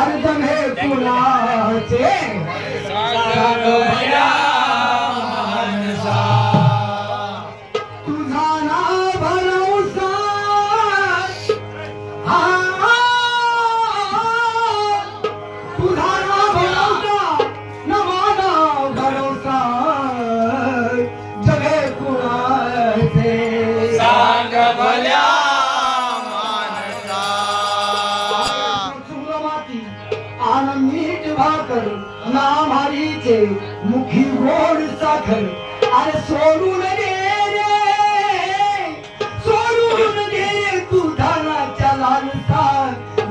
अर्ध हे कुणाचे नामारीचे मुखी गोड साखर. अरे सोडून दे रे. सोडून दे रे दुधानाच्या लालसा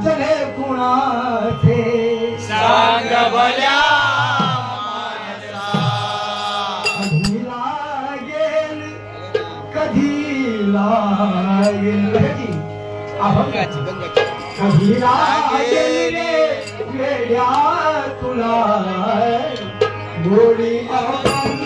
जगे कुणाचे? सांग भल्या कधी लागेल? कधी लागेल? कधी अभंगाची कधी लागेल रे? वेड्या तुला गोडी अभंगाची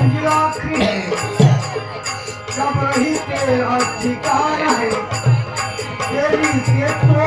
En je ook kreeg, zoals je ziet, dat je niet ziet.